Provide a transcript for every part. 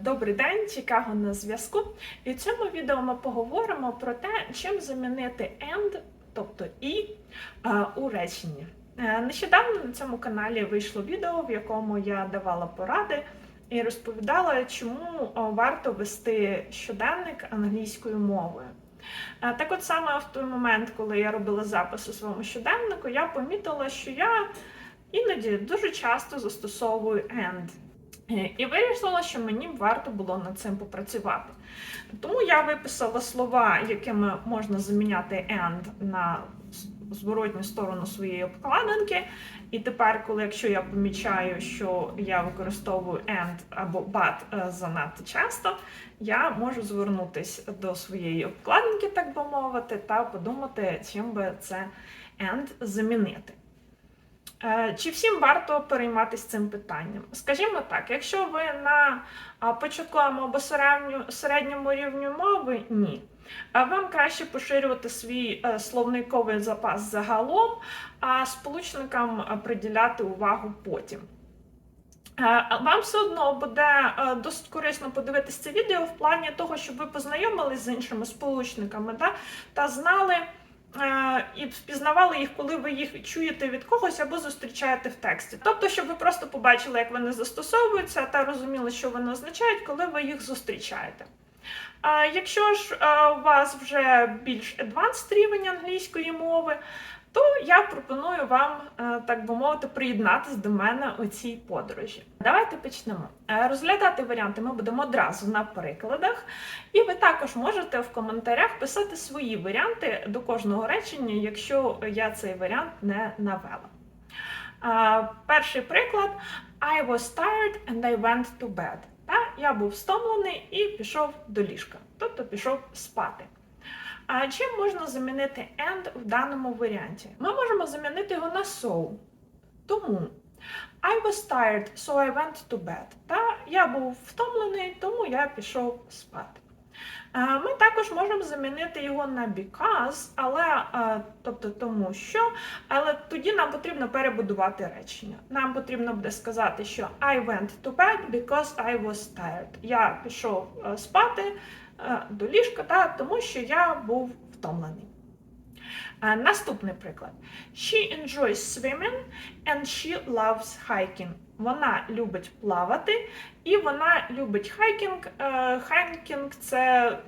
Добрий день, Чикаго на зв'язку. І в цьому відео ми поговоримо про те, чим замінити and, тобто і е, у реченні. Е, Нещодавно на цьому каналі вийшло відео, в якому я давала поради і розповідала, чому е, варто вести щоденник англійською мовою. Так от саме в той момент, коли я робила запис у своєму щоденнику, я помітила, що я іноді дуже часто застосовую and. І вирішила, що мені варто було над цим попрацювати. Тому я виписала слова, якими можна заміняти and на зворотню сторону своєї обкладинки. І тепер, коли якщо я помічаю, що я використовую and або but е, занадто часто, я можу звернутися до своєї обкладинки, так би мовити, та подумати, чим би це and замінити. Е, Чи всім варто перейматися цим питанням? Скажімо так, якщо ви на початковому або середньому рівні мови, ні. Вам краще поширювати свій е, словниковий запас загалом, а сполучникам е, приділяти увагу потім. Вам все одно буде досить корисно подивитися це відео в плані того, щоб ви познайомились з іншими сполучниками да, та знали і впізнавали їх, коли ви їх чуєте від когось або зустрічаєте в тексті. Тобто, щоб ви просто побачили, як вони застосовуються, та розуміли, що вони означають, коли ви їх зустрічаєте. А якщо ж е, у вас вже більш advanced рівень англійської мови, то я пропоную вам, е, так би мовити, приєднатися до мене у цій подорожі. Давайте почнемо. Е, Розглядати варіанти ми будемо одразу на прикладах, і ви також можете в коментарях писати свої варіанти до кожного речення, якщо я цей варіант не навела. Е, Перший приклад: I was tired and I went to bed. Я був стомлений і пішов до ліжка, тобто пішов спати. А чим можна замінити and в даному варіанті? Ми можемо замінити його на so. Тому I was tired, so I went to bed. Та я був втомлений, тому я пішов спати. Е, Ми також можемо замінити його на because, але е, тобто тому що, але тоді нам потрібно перебудувати речення. Нам потрібно буде сказати, що I went to bed because I was tired. Я пішов е, спати до ліжка, та, тому що я був втомлений. Е, Наступний приклад. She enjoys swimming and she loves hiking. Вона любить плавати і вона любить хайкінг. Е, Хайкінг це.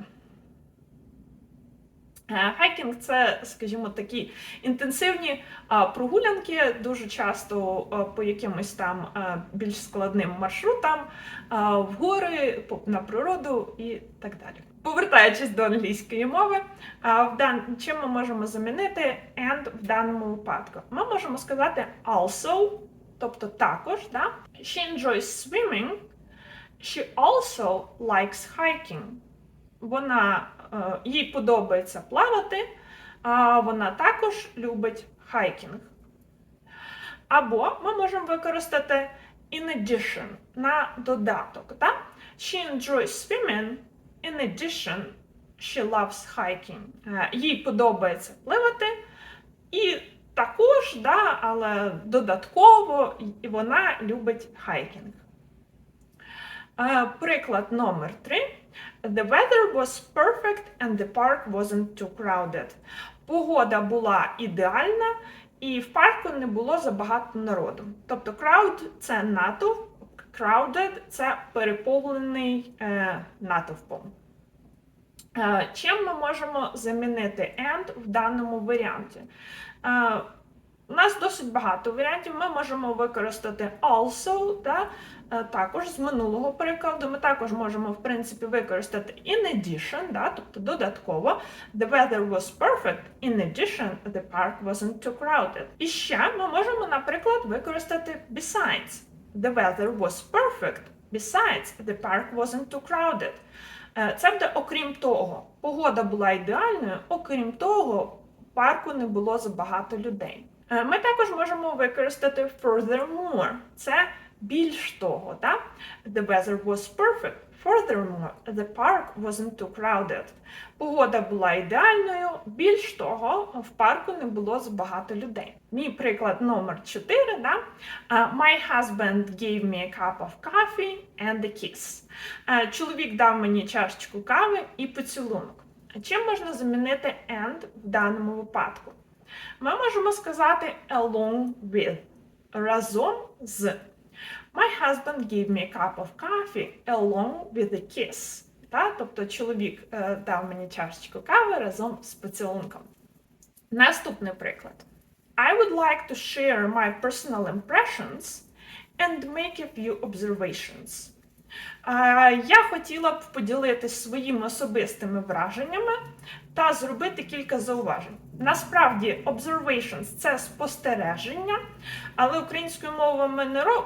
Е, Хайкінг це, скажімо, такі інтенсивні прогулянки, дуже часто по якимось там більш складним маршрутам, в гори, на природу і так далі. Повертаючись до англійської мови, чим ми можемо замінити and в даному випадку? Ми можемо сказати also, тобто також, да? She enjoys swimming, she also likes hiking. Вона е, їй подобається плавати, а вона також любить хайкінг. Або ми можемо використати in addition на додаток. Так? She enjoys swimming. In addition, she loves hiking. Е, Їй подобається пливати, і також, да, але додатково вона любить хайкінг. Е, Приклад номер 3. The weather was perfect and the park wasn't too crowded. Погода була ідеальна, і в парку не було забагато народу. Тобто crowd – це натовп, crowded – це переповнений е, натовпом. Е, Чим ми можемо замінити and в даному варіанті? Е, У нас досить багато варіантів. Ми можемо використати also, да? е, також з минулого прикладу. Ми також можемо, в принципі, використати in addition, да? тобто додатково. The weather was perfect. In addition, the park wasn't too crowded. І ще ми можемо, наприклад, використати besides. The weather was perfect. Besides, the park wasn't too crowded. Е, Це буде окрім того. Погода була ідеальною, окрім того, парку не було забагато людей. Е, Ми також можемо використати furthermore. Це більш того. Да? The weather was perfect. Furthermore, the park wasn't too crowded. Погода була ідеальною. Більш того, в парку не було забагато людей. Мій приклад номер 4, да? Uh, My husband gave me a cup of coffee and a kiss. Uh, Чоловік дав мені чашечку кави і поцілунок. Чим можна замінити and в даному випадку? Ми можемо сказати along with разом з. My husband gave me a cup of coffee along with a kiss. Та? Тобто чоловік е, дав мені чашечку кави разом з поцілунком. Наступний приклад. I would like to share my personal impressions and make a few observations. Е, Я хотіла б поділитися своїми особистими враженнями та зробити кілька зауважень. Насправді, observations – це спостереження, але українською мовою ми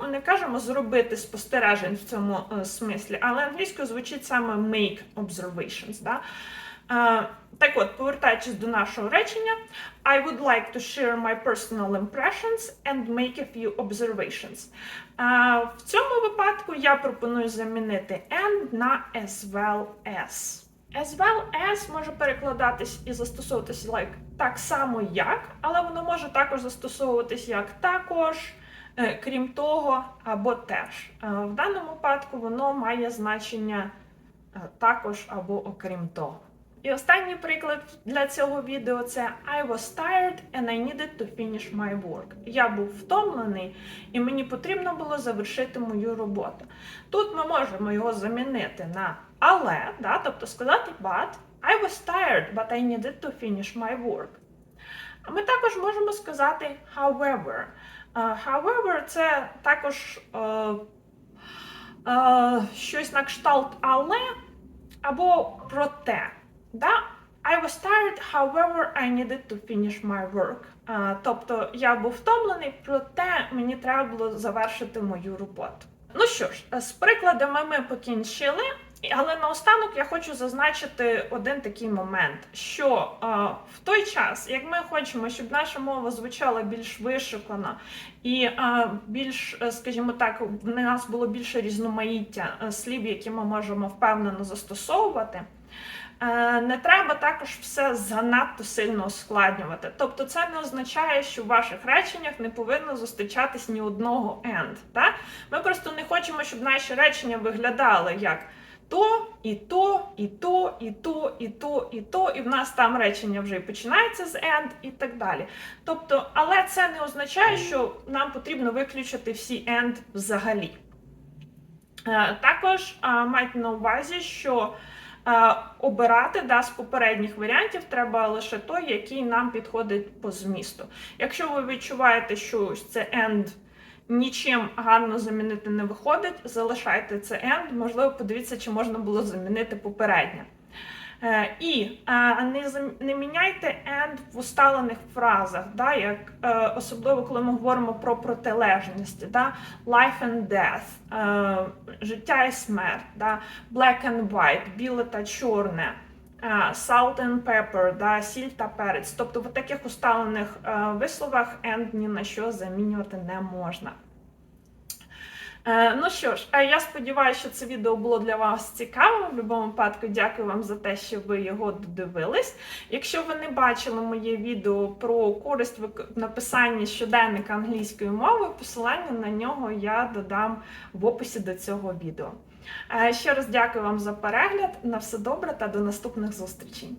не, кажемо зробити спостережень в цьому е, смислі, але англійською звучить саме make observations. Да? Е, так от, повертаючись до нашого речення, I would like to share my personal impressions and make a few observations. Е, в цьому випадку я пропоную замінити and на as well as. As well as може перекладатись і застосовуватись like так само як, але воно може також застосовуватись як також, е, крім того, або теж. Е, В даному випадку воно має значення е, також або окрім того. І останній приклад для цього відео це I was tired and I needed to finish my work. Я був втомлений і мені потрібно було завершити мою роботу. Тут ми можемо його замінити на але, да, тобто сказати but I was tired, but I needed to finish my work. А Ми також можемо сказати however. Е, However, це також е, е, щось на кшталт але або проте. Да? I was tired, however, I needed to finish my work. Е, тобто я був втомлений, проте мені треба було завершити мою роботу. Ну що ж, з прикладами ми покінчили, але наостанок я хочу зазначити один такий момент, що е, в той час, як ми хочемо, щоб наша мова звучала більш вишукано і е, більш, скажімо так, в нас було більше різноманіття е, слів, які ми можемо впевнено застосовувати. Е, Не треба також все занадто сильно ускладнювати. Тобто, це не означає, що в ваших реченнях не повинно зустрічатись ні одного and. Так? Ми просто не хочемо, щоб наші речення виглядали як то, і то, і то, і то, і то, і то, і в нас там речення вже і починається з and і так далі. Тобто, але це не означає, що нам потрібно виключити всі and взагалі. Е, Також е, майте на увазі, що е, обирати да, з попередніх варіантів треба лише той, який нам підходить по змісту. Якщо ви відчуваєте, що ось це end нічим гарно замінити не виходить, залишайте це end, можливо, подивіться, чи можна було замінити попереднє. Е, І е, не, не міняйте and в усталених фразах, да, як, е, особливо коли ми говоримо про протилежності. Да, life and death, життя і смерть, да, black and white, біле та чорне. Е, Salt and pepper, да, сіль та перець. Тобто в таких усталених е, висловах and ні на що замінювати не можна. Е, Ну що ж, я сподіваюся, що це відео було для вас цікавим. В будь-якому випадку дякую вам за те, що ви його додивились. Якщо ви не бачили моє відео про користь написання щоденника англійської мови, посилання на нього я додам в описі до цього відео. Е, Ще раз дякую вам за перегляд. На все добре та до наступних зустрічей.